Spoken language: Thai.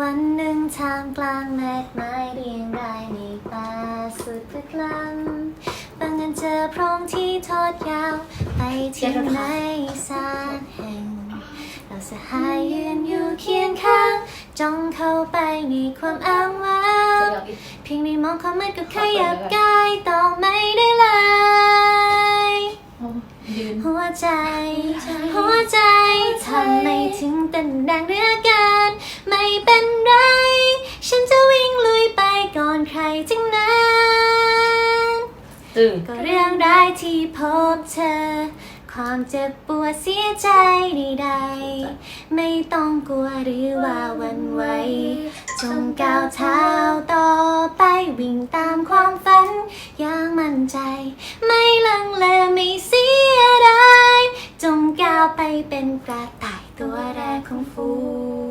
วันหนึ่งท่ามกลางแมกไม้เรียงรายในป่าสุดลึกล้ำบังเอิญเจอพรหมที่ทอดยาว ไปที่ไหนสานแห่ง เราสหายยืนอยู่เคียงข้าง จ้องเข้าไปในความอ้างว้างเพียงได้มองความมืดก็ขยับกายต่อไม่ได้เลยยืนหัวใจ หัวใจทำไมถึงเต้นแรงเหลือเกิน ใครทั้งนั้นตึงก็เรื่องร้ายที่พบเธอ ความเจ็บปวดเสียใจใดๆไม่ต้องกลัวหรือว่าหวันไหวจงก้าวเท้าต่อไปวิ่งตามความฝัน อย่างมั่นใจ ไม่ลังเลไม่เสียดายจงก้าวไปเป็นกระต่ายตัวแรกของฝูง